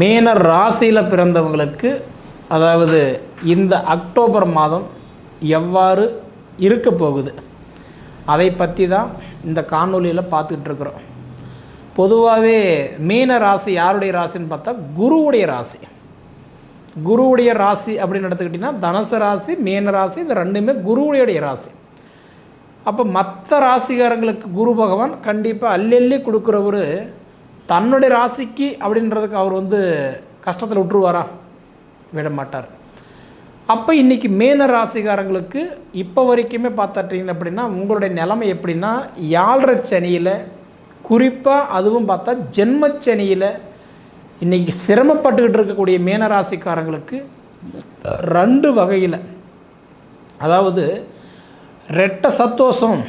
மீன ராசியில் பிறந்தவங்களுக்கு அதாவது இந்த அக்டோபர் மாதம் எவ்வாறு இருக்க போகுது? அதை பற்றி தான் இந்த காணொலியில் பார்த்துக்கிட்டு இருக்கிறோம். பொதுவாகவே மீன ராசி யாருடைய ராசின்னு பார்த்தா குருவுடைய ராசி. குருவுடைய ராசி அப்படின்னு எடுத்துக்கிட்டிங்கன்னா தனுசு ராசி மீன ராசி இது ரெண்டுமே குருவுடைய ராசி. அப்போ மற்ற ராசிகாரங்களுக்கு குரு பகவான் கண்டிப்பாக அள்ளி அள்ளி கொடுக்குறவர் தன்னுடைய ராசிக்கு அப்படின்றதுக்கு அவர் வந்து கஷ்டத்தில் விட்டுருவாரா? விட மாட்டார். அப்போ இன்றைக்கி மேன ராசிக்காரங்களுக்கு இப்போ வரைக்குமே பார்த்துட்டீங்க அப்படின்னா உங்களுடைய நிலைமை எப்படின்னா யாழ்ரை சனியில் குறிப்பாக அதுவும் பார்த்தா ஜென்மச்சனியில் இன்றைக்கி சிரமப்பட்டுக்கிட்டு இருக்கக்கூடிய மீன ராசிக்காரங்களுக்கு ரெண்டு வகையில். அதாவது ரெட்ட சத்தோஷம்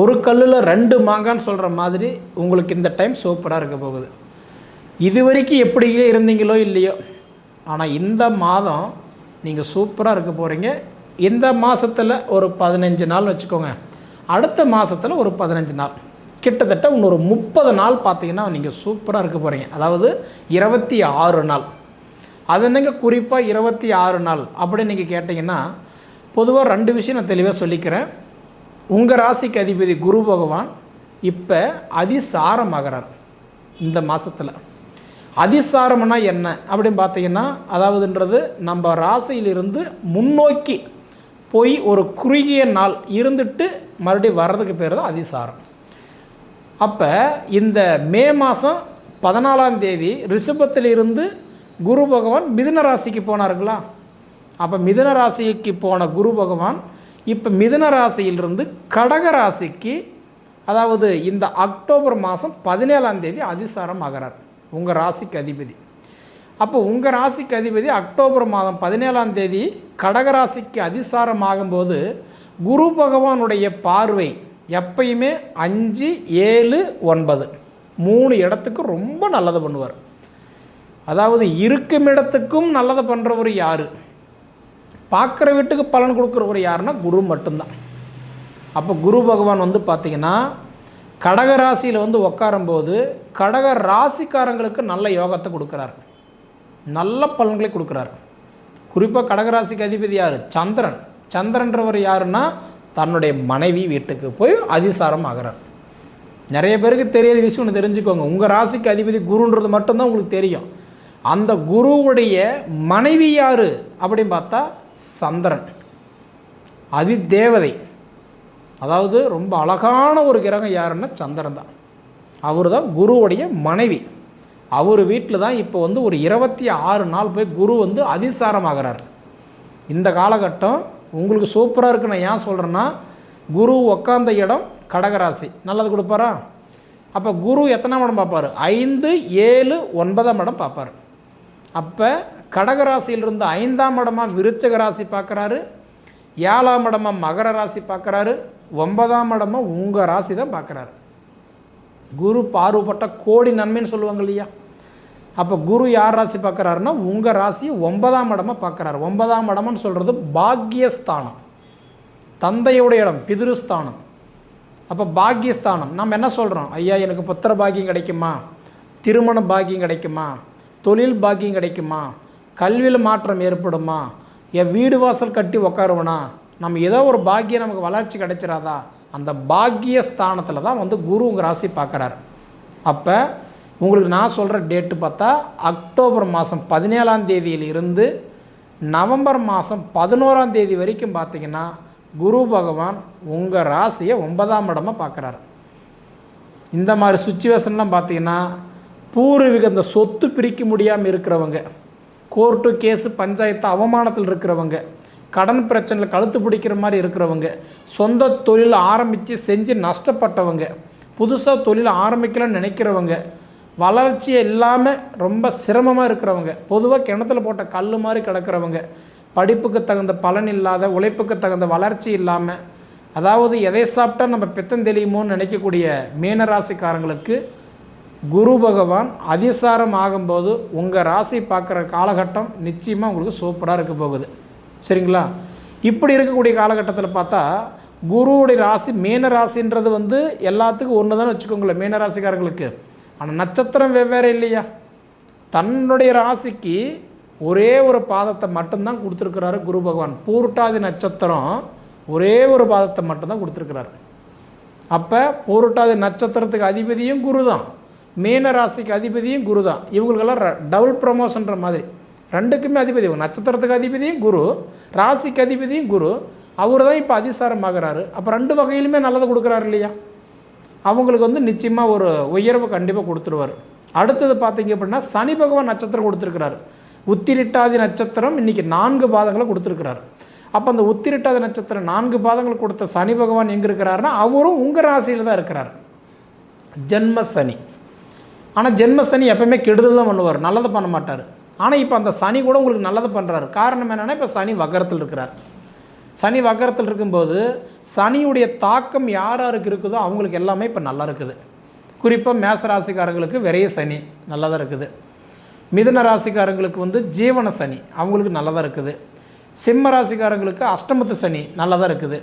ஒரு கல்லில் ரெண்டு மாங்கான்னு சொல்கிற மாதிரி உங்களுக்கு இந்த டைம் சூப்பராக இருக்க போகுது. இது வரைக்கும் எப்படி இருந்தீங்களோ இல்லையோ ஆனால் இந்த மாதம் நீங்கள் சூப்பராக இருக்க போகிறீங்க இந்த மாதத்தில் ஒரு பதினஞ்சு நாள் வச்சுக்கோங்க. அடுத்த மாதத்தில் ஒரு பதினஞ்சு நாள். கிட்டத்தட்ட இன்னொரு முப்பது நாள் பார்த்தீங்கன்னா நீங்கள் சூப்பராக இருக்க போகிறீங்க அதாவது இருபத்தி ஆறு நாள். அது என்னங்க குறிப்பாக இருபத்தி ஆறு நாள் அப்படின்னு நீங்கள் கேட்டிங்கன்னா பொதுவாக ரெண்டு விஷயம் நான் தெளிவாக சொல்லிக்கிறேன். உங்கள் ராசிக்கு அதிபதி குரு பகவான் இப்போ அதிசாரமாகிறார் இந்த மாதத்தில் அதிசாரம்னா என்ன? அப்படின்னு பார்த்தீங்கன்னா அதாவதுன்றது நம்ம ராசியிலிருந்து முன்னோக்கி போய் ஒரு குறுகிய நாள் இருந்துட்டு மறுபடியும் வர்றதுக்கு பேர் தான் அதிசாரம். அப்போ இந்த மே மாதம் பதினாலாம் தேதி ரிஷபத்திலிருந்து குரு பகவான் மிதுன ராசிக்கு போனாருங்களா? அப்போ மிதுன ராசிக்கு போன குரு பகவான் இப்போ மிதுன ராசியிலிருந்து கடக ராசிக்கு அதாவது இந்த அக்டோபர் மாதம் பதினேழாம் தேதி அதிசாரம் ஆகிறார். உங்கள் ராசிக்கு அதிபதி. அப்போ உங்கள் ராசிக்கு அதிபதி அக்டோபர் மாதம் பதினேழாம் தேதி கடகராசிக்கு அதிசாரம் ஆகும்போது குரு பகவானுடைய பார்வை எப்பயுமே அஞ்சு ஏழு ஒன்பது. மூணு இடத்துக்கு ரொம்ப நல்லது பண்ணுவார். அதாவது இருக்கும் இடத்துக்கும் நல்லதை பண்ணுறவர் யார்? பார்க்குற வீட்டுக்கு பலன் கொடுக்குறவர் யாருன்னா குரு மட்டும்தான். அப்போ குரு பகவான் வந்து பார்த்திங்கன்னா கடக ராசியில் வந்து உட்காரும்போது கடக ராசிக்காரங்களுக்கு நல்ல யோகத்தை கொடுக்குறாரு. நல்ல பலன்களை கொடுக்குறாரு. குறிப்பாக கடகராசிக்கு அதிபதி யார்? சந்திரன். சந்திரன்றவர் யாருன்னா தன்னுடைய மனைவி வீட்டுக்கு போய் அதிசாரம் ஆகிறார். நிறைய பேருக்கு தெரியாத விஷயம் ஒன்று தெரிஞ்சுக்கோங்க. உங்கள் ராசிக்கு அதிபதி குருன்றது மட்டும்தான் உங்களுக்கு தெரியும். அந்த குருவுடைய மனைவி யார் அப்படின்னு பார்த்தா சந்திரன். அதி தேவதை அதாவது ரொம்ப அழகான ஒரு கிரகம் யாருன்னா சந்திரன் தான். அவர் தான் குருவுடைய மனைவி. அவர் வீட்டில் தான் இப்போ வந்து ஒரு இருபத்தி ஆறு நாள் போய் குரு வந்து அதிசாரமாகிறார். இந்த காலகட்டம் உங்களுக்கு சூப்பராக இருக்கு நான் ஏன் சொல்கிறேன்னா குரு உக்காந்த இடம் கடகராசி. நல்லது கொடுப்பாரா? அப்போ குரு எத்தனாம் இடம் பார்ப்பார்? ஐந்து ஏழு ஒன்பதாம் இடம் பார்ப்பார். அப்போ கடகராசியிலிருந்து ஐந்தாம் இடமாக விருச்சக ராசி பார்க்குறாரு. ஏழாம் இடமாக மகர ராசி பார்க்குறாரு. ஒன்பதாம் இடமாக உங்கள் ராசி தான் பார்க்குறாரு. குரு பார்வப்பட்ட கோடி நன்மைன்னு சொல்லுவாங்க இல்லையா? அப்போ குரு யார் ராசி பார்க்குறாருன்னா உங்கள் ராசி ஒன்பதாம் இடமாக பார்க்குறாரு. ஒன்பதாம் இடம்னு சொல்கிறது பாக்யஸ்தானம் தந்தையுடைய இடம் பிதிருஸ்தானம். அப்போ பாக்யஸ்தானம் நம்ம என்ன சொல்கிறோம் ஐயா எனக்கு புத்திர பாக்கியம் கிடைக்குமா? திருமண பாக்கியம் கிடைக்குமா? தொழில் பாக்கியம் கிடைக்குமா? கல்வியில் மாற்றம் ஏற்படுமா? என் வீடு வாசல் கட்டி உக்காருவனா? நம்ம ஏதோ ஒரு பாக்கியம் நமக்கு வளர்ச்சி கிடைச்சிடாதா அந்த பாக்கிய ஸ்தானத்தில் தான் வந்து குரு உங்கள் ராசி பார்க்குறாரு. அப்போ உங்களுக்கு நான் சொல்கிற டேட்டு பார்த்தா அக்டோபர் மாதம் பதினேழாம் தேதியிலிருந்து நவம்பர் மாதம் பதினோராம் தேதி வரைக்கும் பார்த்தீங்கன்னா குரு பகவான் உங்கள் ராசியை ஒன்பதாம் இடமாக பார்க்குறாரு. இந்த மாதிரி சுச்சுவேஷன்லாம் பார்த்தீங்கன்னா பூர்வீக இந்த சொத்து பிரிக்க முடியாமல் இருக்கிறவங்க கோர்ட்டு கேஸு பஞ்சாயத்து அவமானத்தில் இருக்கிறவங்க கடன் பிரச்சனையில் கழுத்து பிடிக்கிற மாதிரி இருக்கிறவங்க சொந்த தொழில் ஆரம்பித்து செஞ்சு நஷ்டப்பட்டவங்க புதுசாக தொழில் ஆரம்பிக்கலாம்னு நினைக்கிறவங்க வளர்ச்சி இல்லாமல் ரொம்ப சிரமமாக இருக்கிறவங்க பொதுவாக கிணத்துல போட்ட கல் மாதிரி கிடக்கிறவங்க படிப்புக்கு தகுந்த பலன் இல்லாத உழைப்புக்கு தகுந்த வளர்ச்சி இல்லாமல் அதாவது எதை சாப்பிட்டா நம்ம பித்தம் தெளியுமோன்னு நினைக்கக்கூடிய மீனராசிக்காரங்களுக்கு குரு பகவான் அதிசாரம் ஆகும்போது உங்கள் ராசி பார்க்குற காலகட்டம் நிச்சயமாக உங்களுக்கு சூப்பராக இருக்க போகுது. சரிங்களா? இப்படி இருக்கக்கூடிய காலகட்டத்தில் பார்த்தா குருவுடைய ராசி மீன ராசின்றது வந்து எல்லாத்துக்கும் ஒன்று தான் வச்சுக்கோங்களேன் மீன ராசிக்காரர்களுக்கு. ஆனால் நட்சத்திரம் வெவ்வேறு இல்லையா? தன்னுடைய ராசிக்கு ஒரே ஒரு பாதத்தை மட்டும்தான் கொடுத்துருக்கிறாரு குரு பகவான். பூருட்டாதி நட்சத்திரம் ஒரே ஒரு பாதத்தை மட்டும்தான் கொடுத்துருக்கிறாரு. அப்போ பூருட்டாதி நட்சத்திரத்துக்கு அதிபதியும் குரு தான் மீன ராசிக்கு அதிபதியும் குரு தான் இவங்களுக்கெல்லாம் டபுள் ப்ரமோஷன்ற மாதிரி. ரெண்டுக்குமே அதிபதி. நட்சத்திரத்துக்கு அதிபதியும் குரு ராசிக்கு அதிபதியும் குரு. அவர் தான் இப்போ அதிசாரமாகிறாரு. அப்போ ரெண்டு வகையிலுமே நல்லதை கொடுக்குறாரு இல்லையா? அவங்களுக்கு வந்து நிச்சயமாக ஒரு உயர்வு கண்டிப்பாக கொடுத்துருவார். அடுத்தது பார்த்தீங்க அப்படின்னா சனி பகவான் நட்சத்திரம் கொடுத்துருக்கிறாரு. உத்திரிட்டாதி நட்சத்திரம் இன்றைக்கி நான்கு பாதங்களை கொடுத்துருக்கிறாரு. அப்போ அந்த உத்திரிட்டாதி நட்சத்திரம் நான்கு பாதங்கள் கொடுத்த சனி பகவான் எங்கே இருக்கிறாருன்னா அவரும் உங்கள் ராசியில் தான் இருக்கிறார். ஜென்ம சனி. ஆனால் ஜென்ம சனி எப்பவுமே கெடுதல் தான் பண்ணுவார். நல்லதை பண்ண மாட்டார். ஆனால் இப்போ அந்த சனி கூட உங்களுக்கு நல்லதை பண்ணுறாரு காரணம் என்னென்னா இப்போ சனி வக்கரத்தில் இருக்கிறார். சனி வக்கரத்தில் இருக்கும்போது சனியுடைய தாக்கம் யார் யாருக்கு இருக்குதோ அவங்களுக்கு எல்லாமே இப்போ நல்லா இருக்குது. குறிப்பாக மேச ராசிக்காரங்களுக்கு விரைய சனி நல்லா தான் இருக்குது. மிதுன ராசிக்காரங்களுக்கு வந்து ஜீவன சனி அவங்களுக்கு நல்லதாக இருக்குது. சிம்ம ராசிக்காரங்களுக்கு அஷ்டமத்து சனி நல்லதாக இருக்குது.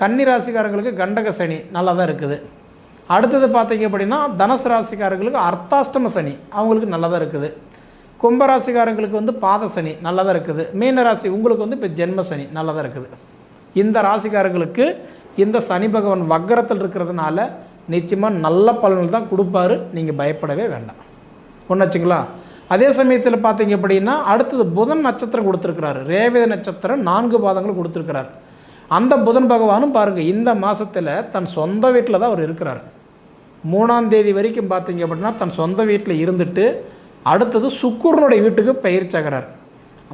கன்னி ராசிக்காரங்களுக்கு கண்டக சனி நல்லா தான் இருக்குது. அடுத்தது பார்த்தீங்க அப்படின்னா தனுசு ராசிக்காரங்களுக்கு அர்த்தாஷ்டம சனி அவங்களுக்கு நல்லா தான் இருக்குது கும்பராசிக்காரங்களுக்கு வந்து பாத சனி நல்லா தான் இருக்குது. மீன ராசி உங்களுக்கு வந்து இப்போ ஜென்ம சனி நல்லா தான் இருக்குது. இந்த ராசிக்காரங்களுக்கு இந்த சனி பகவான் வக்கரத்தில் இருக்கிறதுனால நிச்சயமாக நல்ல பலன்கள் தான் கொடுப்பாரு. நீங்கள் பயப்படவே வேண்டாம். ஒன்றாச்சுங்களா அதே சமயத்தில் பார்த்தீங்க அப்படின்னா அடுத்தது புதன் நட்சத்திரம் கொடுத்துருக்கிறாரு. ரேவதி நட்சத்திரம் நான்கு பாதங்கள் கொடுத்துருக்கிறாரு. அந்த புதன் பகவானும் பாருங்கள் இந்த மாதத்தில் தன் சொந்த வீட்டில் தான் அவர் இருக்கிறார். மூணாம் தேதி வரைக்கும் பார்த்தீங்க அப்படின்னா தன் சொந்த வீட்டில் இருந்துட்டு அடுத்தது சுக்குரனுடைய வீட்டுக்கு பயிற்சியாகிறார்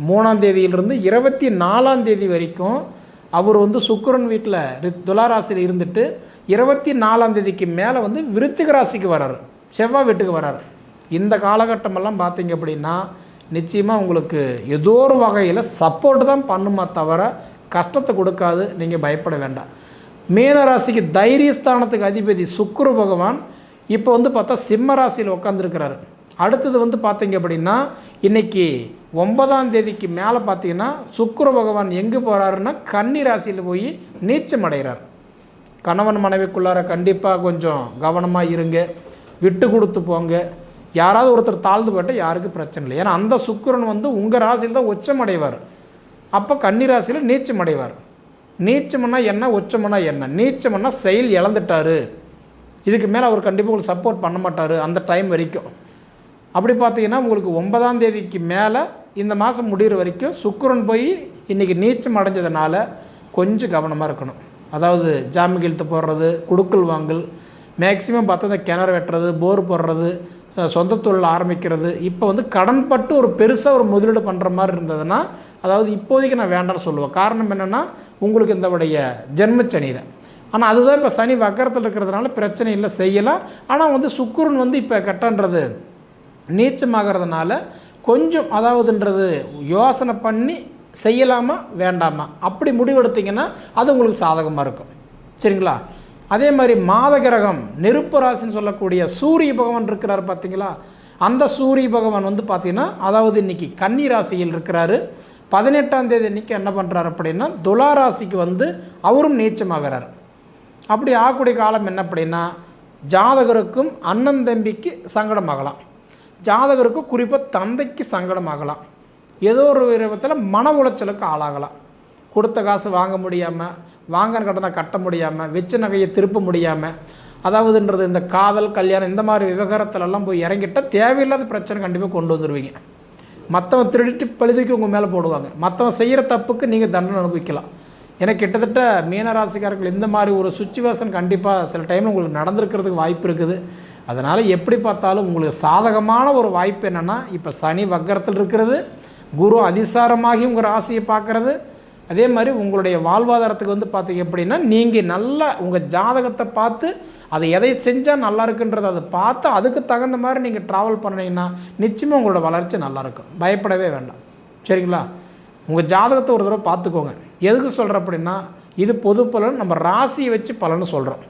மூணாம் தேதியிலிருந்து இருபத்தி நாலாம் தேதி வரைக்கும் அவர் வந்து சுக்கரன் வீட்டில் துளாராசியில் இருந்துட்டு இருபத்தி நாலாம் தேதிக்கு மேலே வந்து விருச்சிக ராசிக்கு வராரு. செவ்வாய் வீட்டுக்கு வராரு. இந்த காலகட்டமெல்லாம் பார்த்தீங்க அப்படின்னா நிச்சயமாக உங்களுக்கு ஏதோ ஒரு வகையில் சப்போர்ட் தான் பண்ணுமா தவிர கஷ்டத்தை கொடுக்காது. நீங்கள் பயப்பட வேண்டாம். மீனராசிக்கு தைரியஸ்தானத்துக்கு அதிபதி சுக்ரு பகவான் இப்போ வந்து பார்த்தா சிம்ம ராசியில் உட்காந்துருக்கிறாரு அடுத்தது வந்து பார்த்தீங்க அப்படின்னா இன்னைக்கு ஒன்பதாம் தேதிக்கு மேலே பார்த்தீங்கன்னா சுக்ரு பகவான் எங்கே போகிறாருன்னா கன்னி ராசியில் போய் நீச்சம் அடைகிறார். கணவன் மனைவிக்குள்ளார கண்டிப்பாக கொஞ்சம் கவனமாக இருங்க விட்டு கொடுத்து போங்க. யாராவது ஒருத்தர் தாழ்ந்து போயிட்டால் யாருக்கும் பிரச்சனை இல்லை. ஏன்னா அந்த சுக்கரன் வந்து உங்கள் ராசியில் தான் உச்சம் அடைவார். அப்போ கன்னி ராசியில் நீச்சம் அடைவார். நீச்சம்னா என்ன உச்சம்னா என்ன? நீச்சம்னா செயல் இழந்துட்டாரு. இதுக்கு மேலே அவர் கண்டிப்பாக உங்களுக்கு சப்போர்ட் பண்ண மாட்டார் அந்த டைம் வரைக்கும். அப்படி பார்த்தீங்கன்னா உங்களுக்கு ஒன்பதாம் தேதிக்கு மேலே இந்த மாதம் முடிகிற வரைக்கும் சுக்கரன் போய் இன்றைக்கி நீச்சம் அடைஞ்சதுனால கொஞ்சம் கவனமாக இருக்கணும். அதாவது ஜாமி இழுத்து போடுறது குடுக்கல் வாங்கல் மேக்சிமம் பார்த்தா இந்த கிணறு வெட்டுறது போர் போடுறது சொந்த தொழில் ஆரம்பிக்கிறது. இப்போ வந்து கடன்பட்டு ஒரு பெருசாக ஒரு முதலீடு பண்ணுற மாதிரி இருந்ததுன்னா அதாவது இப்போதைக்கு நான் வேண்டாம்னு சொல்லுவேன் காரணம் என்னென்னா உங்களுக்கு இந்தவுடைய ஜென்மச்சனியில். ஆனால் அதுதான் இப்போ சனி வக்கரத்தில் இருக்கிறதுனால பிரச்சனை இல்லை செய்யலாம் ஆனால் வந்து சுக்கிரன் வந்து இப்போ கட்டன்றது நீச்சமாகறதுனால கொஞ்சம் அதாவதுன்றது யோசனை பண்ணி செய்யலாமா வேண்டாமா? அப்படி முடிவெடுத்திங்கன்னா அது உங்களுக்கு சாதகமாக இருக்கும். சரிங்களா? அதே மாதிரி மாத கிரகம் நெருப்பு ராசின்னு சொல்லக்கூடிய சூரிய பகவான் இருக்கிறார் பார்த்தீங்களா? அந்த சூரிய பகவான் வந்து பார்த்தீங்கன்னா அதாவது இன்னைக்கு கன்னி ராசியில் இருக்கிறாரு. பதினெட்டாம் தேதி இன்றைக்கி என்ன பண்ணுறாரு அப்படின்னா துலா ராசிக்கு வந்து அவரும் நீச்சமாகிறார். அப்படி ஆகக்கூடிய காலம் என்ன அப்படின்னா ஜாதகருக்கும் அண்ணன் தம்பிக்கு சங்கடமாகலாம். ஜாதகருக்கும் குறிப்பாக தந்தைக்கு சங்கடமாகலாம். ஏதோ ஒரு விதத்தில் மன உளைச்சலுக்கு ஆளாகலாம். கொடுத்த காசு வாங்க முடியாமல் வாங்கின கடனை கட்ட முடியாமல் வெச்ச நகையை திருப்ப முடியாமல் அதாவதுன்றது இந்த காதல் கல்யாணம் இந்த மாதிரி விவகாரத்துலலாம் போய் இறங்கிட்டால் தேவையில்லாத பிரச்சனை கண்டிப்பாக கொண்டு வந்துடுவீங்க மற்றவன் திருடிட்டு பழுதுக்கு உங்கள் மேலே போடுவாங்க. மற்றவன் செய்கிற தப்புக்கு நீங்கள் தண்டனை அனுபவிக்கலாம். ஏன்னா கிட்டத்தட்ட மீனராசிக்காரர்கள் இந்த மாதிரி ஒரு சுச்சுவேஷன் கண்டிப்பாக சில டைமில் உங்களுக்கு நடந்திருக்கிறதுக்கு வாய்ப்பு இருக்குது. அதனால் எப்படி பார்த்தாலும் உங்களுக்கு சாதகமான ஒரு வாய்ப்பு என்னென்னா இப்போ சனி வக்கரத்தில் இருக்கிறது குரு அதிசாரமாகி உங்கள் ராசியை பார்க்குறது அதே மாதிரி உங்களுடைய வாழ்வாதாரத்துக்கு வந்து பார்த்தீங்க அப்படின்னா நீங்கள் நல்லா உங்கள் ஜாதகத்தை பார்த்து அதை எதை செஞ்சால் நல்லா இருக்குன்றதை அதை பார்த்து அதுக்கு தகுந்த மாதிரி நீங்கள் ட்ராவல் பண்ணீங்கன்னா நிச்சயமாக உங்களோட வளர்ச்சி நல்லாயிருக்கும் பயப்படவே வேண்டாம். சரிங்களா? உங்கள் ஜாதகத்தை ஒரு தடவை பார்த்துக்கோங்க. எதுக்கு சொல்கிறேன் அப்படின்னா இது பொது பலன் நம்ம ராசியை வச்சு பலன்னு சொல்கிறோம்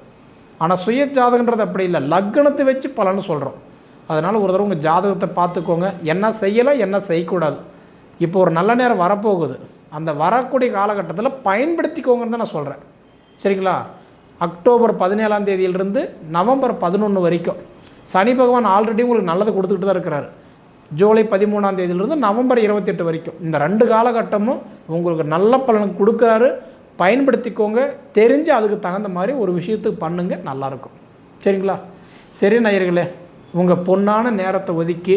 ஆனால் சுய ஜாதகன்றது அப்படி இல்லை. லக்னத்தை வச்சு பலன்னு சொல்கிறோம் அதனால் ஒரு தடவை உங்கள் ஜாதகத்தை பார்த்துக்கோங்க. என்ன செய்யலாம் என்ன செய்யக்கூடாது. இப்போ ஒரு நல்ல நேரம் வரப்போகுது. அந்த வரக்கூடிய காலகட்டத்தில் பயன்படுத்திக்கோங்கன்னு தான் நான் சொல்கிறேன் சரிங்களா? அக்டோபர் பதினேழாம் தேதியிலிருந்து நவம்பர் பதினொன்று வரைக்கும். சனி பகவான் ஆல்ரெடி உங்களுக்கு நல்லது கொடுத்துக்கிட்டு தான் இருக்கிறாரு. ஜூலை பதிமூணாம் தேதியிலிருந்து நவம்பர் இருபத்தெட்டு வரைக்கும். இந்த ரெண்டு காலகட்டமும் உங்களுக்கு நல்ல பலன் கொடுக்குறாரு. பயன்படுத்திக்கோங்க. தெரிஞ்சு அதுக்கு தகுந்த மாதிரி ஒரு விஷயத்துக்கு பண்ணுங்க. நல்லாயிருக்கும் சரிங்களா? சரி நேயர்களே உங்கள் பொன்னான நேரத்தை ஒதுக்கி